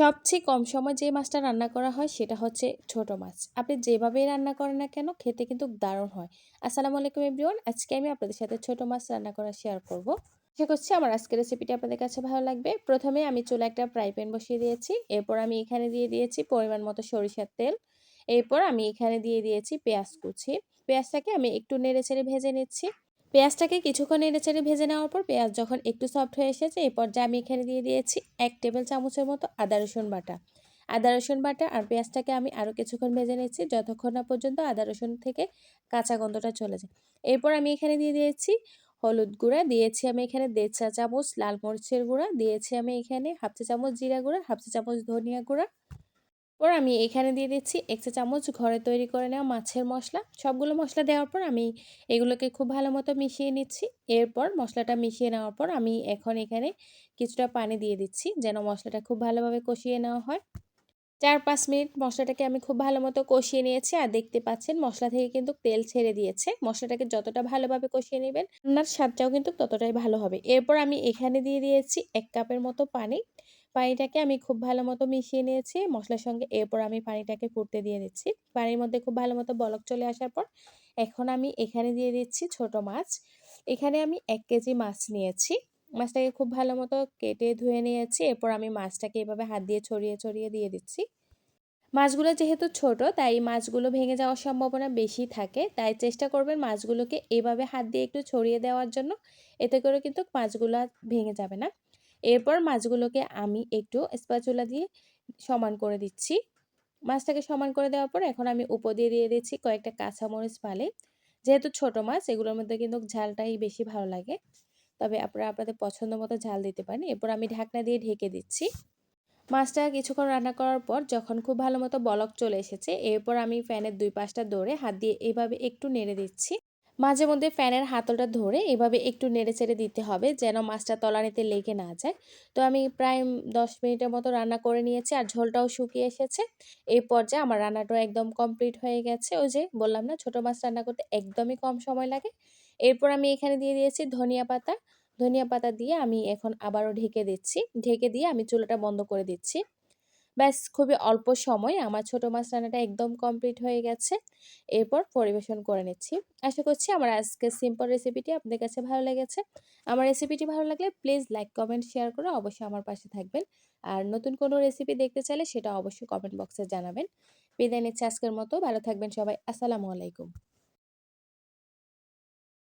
সবচেয়ে কম সময় যে মাছটা রান্না করা হয় সেটা হচ্ছে ছোট মাছ। আপনি যেভাবেই রান্না করেন না কেন খেতে কিন্তু দারুণ হয়। আসসালামু আলাইকুম এভরিওয়ান, আজকে আমি আপনাদের সাথে ছোট মাছ রান্না করা শেয়ার করব। আশা করছি আমার আজকের রেসিপিটি আপনাদের কাছে ভালো লাগবে। প্রথমে আমি চুলা একটা ফ্রাই প্যান বসিয়ে দিয়েছি। এরপর আমি এখানে দিয়ে দিয়েছি পরিমাণ মতো সরিষার তেল। এরপর আমি এখানে দিয়ে দিয়েছি পেঁয়াজ কুচি। পেঁয়াজটাকে আমি একটু নেড়ে চেড়ে ভেজে নিচ্ছি। পেঁয়াজটাকে কিছুক্ষণ নেড়েচেড়ে ভেজে নেওয়ার পর পেঁয়াজ যখন একটু সফট হয়ে এসেছে, এই পর্যায়ে আমি এখানে দিয়ে দিয়েছি এক টেবিল চামচের মতো আদা, রসুন বাটা। আদা, রসুন বাটা আর পেঁয়াজটাকে আমি আরও কিছুক্ষণ ভেজে নিচ্ছি যতক্ষণ না পর্যন্ত আদা, রসুন থেকে কাঁচা গন্ধটা চলে যায়। এরপর আমি এখানে দিয়ে দিয়েছি হলুদ গুঁড়া, দিয়েছি আমি এখানে দেড় চা চামচ লাল মরিচের গুঁড়া, দিয়েছি আমি এখানে হাফ চা চামচ জিরা গুঁড়া, হাফ চা চামচ ধনিয়া গুঁড়া পর আমি এখানে দিয়ে দিচ্ছি এক চা চামচ ঘরে তৈরি করে নেওয়া মাছের মশলা। সবগুলো মশলা দেওয়ার পর আমি এগুলোকে খুব ভালো মতো মিশিয়ে নিচ্ছি। এরপর মশলাটা মিশিয়ে নেওয়ার পর আমি এখন এখানে কিছুটা পানি দিয়ে দিচ্ছি যেন মশলাটা খুব ভালোভাবে কষিয়ে নেওয়া হয়। চার পাঁচ মিনিট মশলাটাকে আমি খুব ভালো মতো কষিয়ে নিয়েছি আর দেখতে পাচ্ছেন মশলা থেকে কিন্তু তেল ছেড়ে দিয়েছে। মশলাটাকে যতটা ভালোভাবে কষিয়ে নেবেন রান্নার স্বাদটাও কিন্তু ততটাই ভালো হবে। এরপর আমি এখানে দিয়ে দিয়েছি এক কাপের মতো পানি। পানিটাকে আমি খুব ভালো মতো মিশিয়ে নিয়েছি। মশলার সঙ্গে এরপর আমি পানিটাকে ফুটতে দিয়ে দিচ্ছি। পানির মধ্যে খুব ভালো মতো বলক চলে আসার পর এখন আমি এখানে দিয়ে দিচ্ছি ছোট মাছ। এখানে আমি এক কেজি মাছ নিয়েছি। মাছটাকে খুব ভালো মতো কেটে ধুয়ে নিয়েছি। এরপর আমি মাছটাকে এভাবে হাত দিয়ে ছড়িয়ে ছড়িয়ে দিয়ে দিচ্ছি। মাছগুলো যেহেতু ছোট, তাই মাছগুলো ভেঙে যাওয়ার সম্ভাবনা বেশি থাকে। তাই চেষ্টা করবেন মাছগুলোকে এভাবে হাত দিয়ে একটু ছড়িয়ে দেওয়ার জন্য। এতে করে কিন্তু মাছগুলো ভেঙে যাবে না। এরপর মাছগুলোকে আমি একটু স্প্যাচুলা দিয়ে সমান করে দিচ্ছি। মাছটাকে সমান করে দেওয়ার পর এখন আমি উপর দিয়ে দিয়ে দিচ্ছি কয়েকটা কাঁচামরিচ ফালে। যেহেতু ছোট মাছ, এগুলোর মধ্যে কিন্তু ঝালটাই বেশি ভালো লাগে। তবে আপনারা আপনাদের পছন্দ মতো ঝাল দিতে পারেন। এরপর আমি ঢাকনা দিয়ে ঢেকে দিচ্ছি। মাছটা কিছুক্ষণ রান্না করার পর যখন খুব ভালো মতো বলক চলে এসেছে, এরপর আমি ফ্যানের দুই পাশটা দৌড়ে হাত দিয়ে এভাবে একটু নেড়ে দিচ্ছি। মাঝে মধ্যে ফ্যানের হাতলটা ধরে এভাবে একটু নেড়ে চেড়ে দিতে হবে যেন মাছটা তলানিতে লেগে না যায়। তো আমি প্রায় দশ মিনিটের মতো রান্না করে নিয়েছি আর ঝোলটাও শুকিয়ে এসেছে। এই পর্যায়ে আমার রান্নাটাও একদম কমপ্লিট হয়ে গেছে। ওই যে বললাম না, ছোটো মাছ রান্না করতে একদমই কম সময় লাগে। এরপর আমি এখানে দিয়ে দিয়েছি ধনিয়া পাতা। ধনিয়া পাতা দিয়ে আমি এখন আবারও ঢেকে দিচ্ছি। ঢেকে দিয়ে আমি চুলাটা বন্ধ করে দিচ্ছি। ব্যাস খুবই অল্প সময় আমার ছোট মাছ রান্নাটা একদম কমপ্লিট হয়ে গেছে। এরপর পরিবেশন করে নিচ্ছি। আশা করছি আমার আজকে সিম্পল রেসিপিটি আপনাদের কাছে ভালো লেগেছে। আমার রেসিপিটি ভালো লাগলে প্লিজ লাইক কমেন্ট শেয়ার করে অবশ্যই আমার পাশে থাকবেন। আর নতুন কোনো রেসিপি দেখতে চাইলে সেটা অবশ্যই কমেন্ট বক্সে জানাবেন। বিদায় নিচ্ছে আজকের মতো। ভালো থাকবেন সবাই। আসসালামু আলাইকুম।